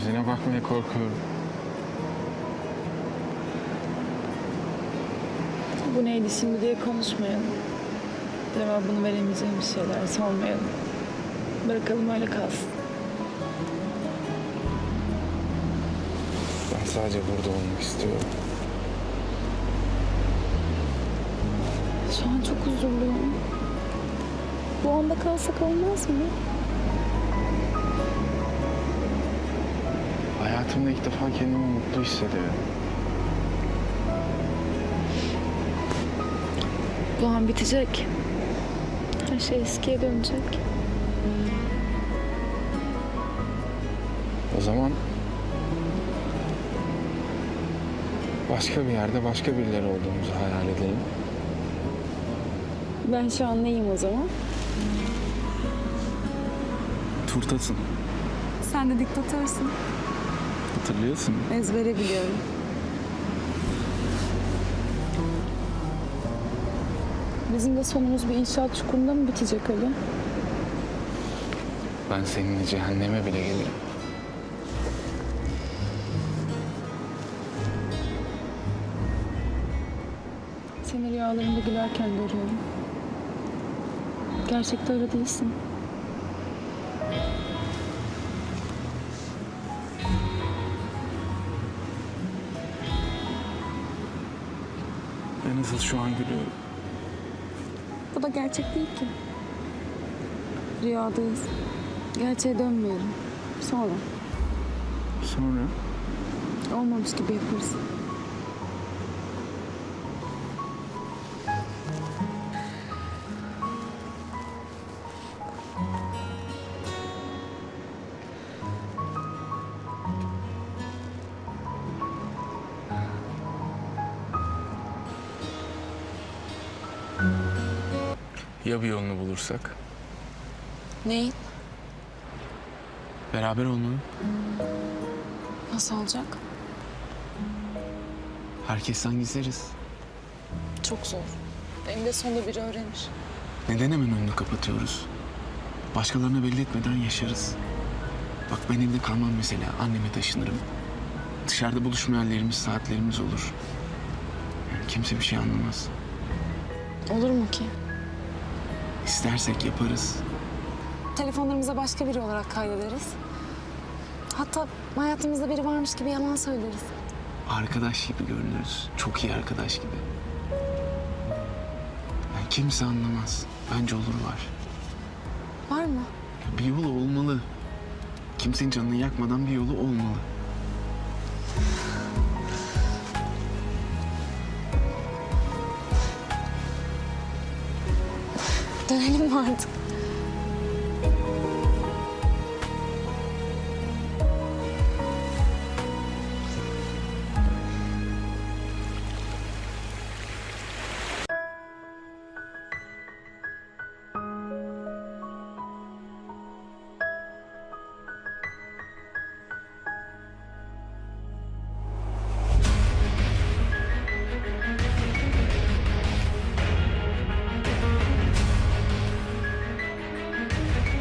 Yüzüne bakmaya korkuyorum. Bu neydi şimdi diye konuşmayalım. Cevabını veremeyeceğim şeyler sormayalım. Bırakalım öyle kalsın. Ben sadece burada olmak istiyorum. Şu an çok huzurluyum. Bu anda kalsak olmaz mı? Hayatımda ilk defa kendimi mutlu hissediyorum. Bu an bitecek. Her şey eskiye dönecek. O zaman başka bir yerde başka birileri olduğumuzu hayal edelim. Ben şu an neyim o zaman? Turtasın. Sen de diktatörsün. Hatırlıyorsun. Ezbere biliyorum. Bizim de sonumuz bir inşaat çukurunda mı bitecek öyle? Ben seninle cehenneme bile gelirim. Seni rüyalarımda gülerken görüyorum. Gerçekte öyle değilsin. Ben asıl şu an gülüyorum. Bu da gerçek değil ki. Rüyadayız. Gerçeğe dönmeyelim. Sonra Sonra olmamış gibi yaparız. Ya bir yolunu bulursak? Neyin? Beraber olmanın. Nasıl olacak? Herkesten gizleriz. Çok zor. Hem de sonunda biri öğrenir. Neden hemen önünü kapatıyoruz? Başkalarına belli etmeden yaşarız. Bak ben evde kalmam mesela. Anneme taşınırım. Dışarıda buluşma yerlerimiz, saatlerimiz olur. Yani kimse bir şey anlamaz. Olur mu ki? İstersek yaparız. Telefonlarımıza başka biri olarak kaydederiz. Hatta hayatımızda biri varmış gibi yalan söyleriz. Arkadaş gibi görünürüz. Çok iyi arkadaş gibi. Yani kimse anlamaz. Bence olur var. Var mı? Bir yolu olmalı. Kimsenin canını yakmadan bir yolu olmalı. Dönelim mi artık?